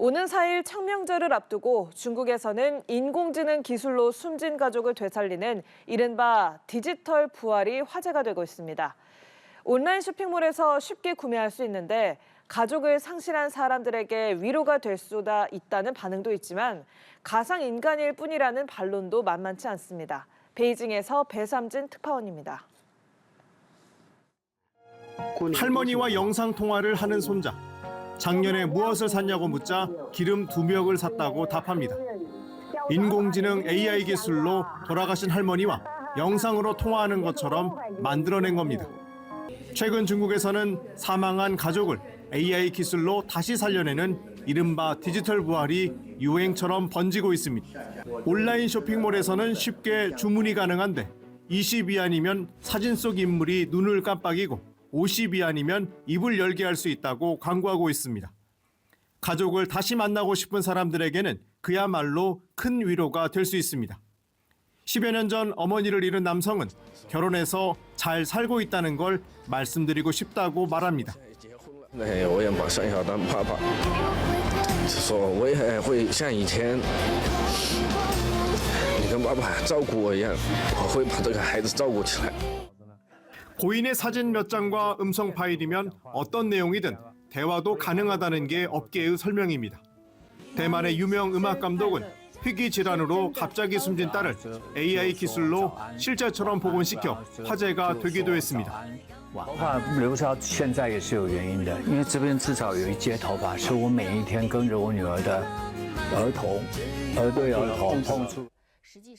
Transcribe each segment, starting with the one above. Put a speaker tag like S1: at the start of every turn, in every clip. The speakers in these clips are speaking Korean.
S1: 오는 4일 청명절을 앞두고 중국에서는 인공지능 기술로 숨진 가족을 되살리는 이른바 디지털 부활이 화제가 되고 있습니다. 온라인 쇼핑몰에서 쉽게 구매할 수 있는데 가족을 상실한 사람들에게 위로가 될 수다 있다는 반응도 있지만 가상 인간일 뿐이라는 반론도 만만치 않습니다. 베이징에서 배삼진 특파원입니다.
S2: 할머니와 영상 통화를 하는 손자. 작년에 무엇을 샀냐고 묻자 기름 두 멱을 샀다고 답합니다. 인공지능 AI 기술로 돌아가신 할머니와 영상으로 통화하는 것처럼 만들어낸 겁니다. 최근 중국에서는 사망한 가족을 AI 기술로 다시 살려내는 이른바 디지털 부활이 유행처럼 번지고 있습니다. 온라인 쇼핑몰에서는 쉽게 주문이 가능한데 20위 아니면 사진 속 인물이 눈을 깜빡이고 50위 아니면 입을 열게 할 수 있다고 광고하고 있습니다. 가족을 다시 만나고 싶은 사람들에게는 그야말로 큰 위로가 될 수 있습니다. 10여 년 전 어머니를 잃은 남성은 결혼해서 잘 살고 있다는 걸 말씀드리고 싶다고 말합니다.
S3: 哎，我也马上要当爸爸，说我也会像以前你跟爸爸照顾我一样，我会把这个孩子照顾起来。
S2: 고인의 사진 몇 장과 음성 파일이면 어떤 내용이든 대화도 가능하다는 게 업계의 설명입니다. 대만의 유명 음악 감독은 희귀 질환으로 갑자기 숨진 딸을 AI 기술로 실제처럼 복원시켜 화제가 되기도 했습니다.
S4: 头发留到现在也是有原因的，因为这边至少有一截头发是我每一天跟着我女儿的额头，额对额头碰触。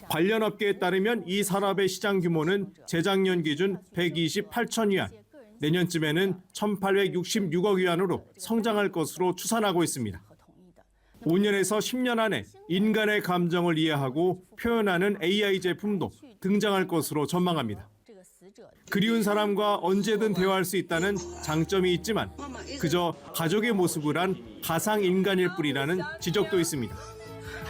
S2: 관련 업계에 따르면 이 산업의 시장 규모는 재작년 기준 128천 위안, 내년쯤에는 1,866억 위안으로 성장할 것으로 추산하고 있습니다. 5년에서 10년 안에 인간의 감정을 이해하고 표현하는 AI 제품도 등장할 것으로 전망합니다. 그리운 사람과 언제든 대화할 수 있다는 장점이 있지만 그저 가족의 모습을 한 가상 인간일 뿐이라는 지적도 있습니다.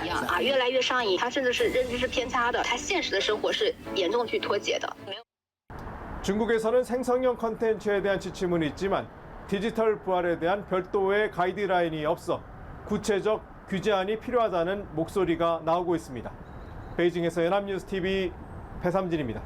S5: 一样啊，越来越上瘾，他甚至是认知是偏差的，他现实的生活是严重去脱节的。
S2: 중국에서는 생성형 컨텐츠에 대한 지침은 있지만 디지털 부활에 대한 별도의 가이드라인이 없어 구체적 규제안이 필요하다는 목소리가 나오고 있습니다. 베이징에서 연합뉴스 TV 배삼진입니다.